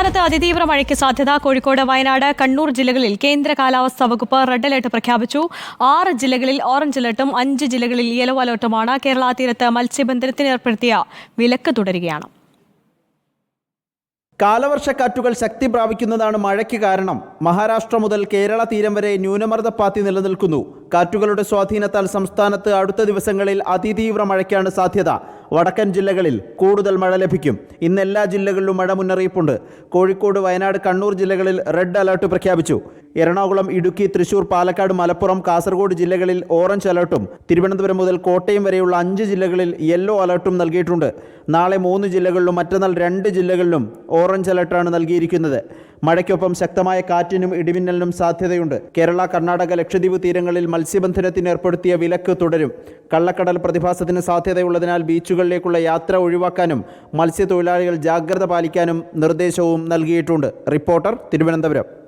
സംസ്ഥാനത്ത് അതിതീവ്ര മഴയ്ക്ക് സാധ്യത. കോഴിക്കോട് വയനാട് കണ്ണൂർ ജില്ലകളിൽ കേന്ദ്ര കാലാവസ്ഥാ വകുപ്പ് റെഡ് അലർട്ട് പ്രഖ്യാപിച്ചു. ആറ് ജില്ലകളിൽ ഓറഞ്ച് അലർട്ടും അഞ്ച് ജില്ലകളിൽ യെല്ലോ അലർട്ടുമാണ്. കേരള തീരത്ത് മത്സ്യബന്ധനത്തിന് ഏർപ്പെടുത്തിയ വിലക്ക് തുടരുകയാണ്. കാലവർഷക്കാറ്റുകൾ ശക്തി പ്രാപിക്കുന്നതാണ് മഴയ്ക്ക് കാരണം. മഹാരാഷ്ട്ര മുതൽ കേരള തീരം വരെ ന്യൂനമർദ്ദപ്പാത്തി നിലനിൽക്കുന്നു. കാറ്റുകളുടെ സ്വാധീനത്താൽ സംസ്ഥാനത്ത് അടുത്ത ദിവസങ്ങളിൽ അതിതീവ്ര മഴയ്ക്കാണ് സാധ്യത. വടക്കൻ ജില്ലകളിൽ കൂടുതൽ മഴ ലഭിക്കും. ഇന്ന് എല്ലാ ജില്ലകളിലും മഴ മുന്നറിയിപ്പുണ്ട്. കോഴിക്കോട് വയനാട് കണ്ണൂർ ജില്ലകളിൽ റെഡ് അലർട്ട് പ്രഖ്യാപിച്ചു. എറണാകുളം ഇടുക്കി തൃശൂർ പാലക്കാട് മലപ്പുറം കാസർഗോഡ് ജില്ലകളിൽ ഓറഞ്ച് അലർട്ടും. തിരുവനന്തപുരം മുതൽ കോട്ടയം വരെയുള്ള അഞ്ച് ജില്ലകളിൽ യെല്ലോ അലർട്ടും നൽകിയിട്ടുണ്ട്. നാളെ മൂന്ന് ജില്ലകളിലും മറ്റന്നാൾ രണ്ട് ജില്ലകളിലും ഓറഞ്ച് അലർട്ടാണ് നൽകിയിരിക്കുന്നത്. മഴയ്ക്കൊപ്പം ശക്തമായ കാറ്റിനും ഇടിമിന്നലിനും സാധ്യതയുണ്ട്. കേരള കർണാടക ലക്ഷദ്വീപ് തീരങ്ങളിൽ മത്സ്യബന്ധനത്തിന് ഏർപ്പെടുത്തിയ വിലക്ക് തുടരും. കള്ളക്കടൽ പ്രതിഭാസത്തിന് സാധ്യതയുള്ളതിനാൽ ബീച്ചുകളിലേക്കുള്ള യാത്ര ഒഴിവാക്കാനും മത്സ്യത്തൊഴിലാളികൾ ജാഗ്രത പാലിക്കാനും നിർദ്ദേശവും നൽകിയിട്ടുണ്ട്. റിപ്പോർട്ടർ തിരുവനന്തപുരം.